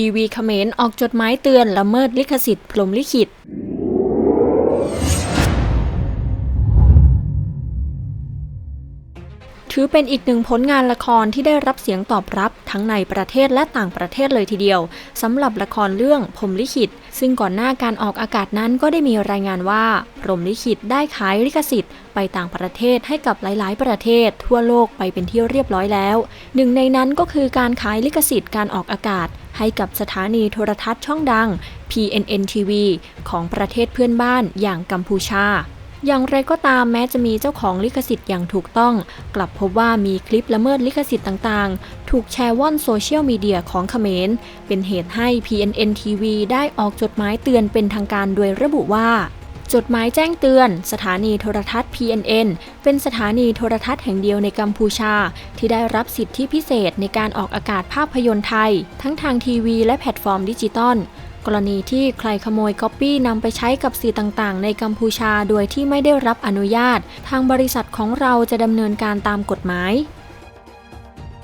ทีวีเขมรออกจดหมายเตือนละเมิดลิขสิทธิ์พรมลิขิต ถือเป็นอีกหนึ่งผลงานละครที่ได้รับเสียงตอบรับทั้งในประเทศและต่างประเทศเลยทีเดียวสำหรับละครเรื่องพรหมลิขิต ซึ่งก่อนหน้าการออกอากาศนั้นก็ได้มีรายงานว่าพรหมลิขิตได้ขายลิขสิทธิ์ไปต่างประเทศให้กับหลาย ๆ ประเทศ ทั่วโลกไปเป็นที่เรียบร้อยแล้ว หนึ่งในนั้นก็คือการขายลิขสิทธิ์การออกอากาศให้กับสถานีโทรทัศน์ช่องดัง PNN TV ของประเทศเพื่อนบ้านอย่างกัมพูชา อย่างไรก็ตามแม้จะมีเจ้าของลิขสิทธิ์อย่างถูกต้อง กลับพบว่ามีคลิปละเมิดลิขสิทธิ์ต่างๆ ถูกแชร์ว่อนโซเชียลมีเดียของเขมร เป็นเหตุให้ PNN TV ได้ออกจดหมายเตือนเป็นทางการโดยระบุว่าจดหมายแจ้งเตือน สถานีโทรทัศน์ PNN เป็นสถานีโทรทัศน์แห่งเดียวในกัมพูชา ที่ได้รับสิทธิพิเศษในการออกอากาศภาพยนตร์ไทย ทั้งทางทีวีและแพลตฟอร์มดิจิตอล กรณีที่ใครขโมยก๊อปปี้นำไปใช้กับสื่อต่างๆ ในกัมพูชาโดยที่ไม่ได้รับอนุญาต ทางบริษัทของเราจะดำเนินการตามกฎหมาย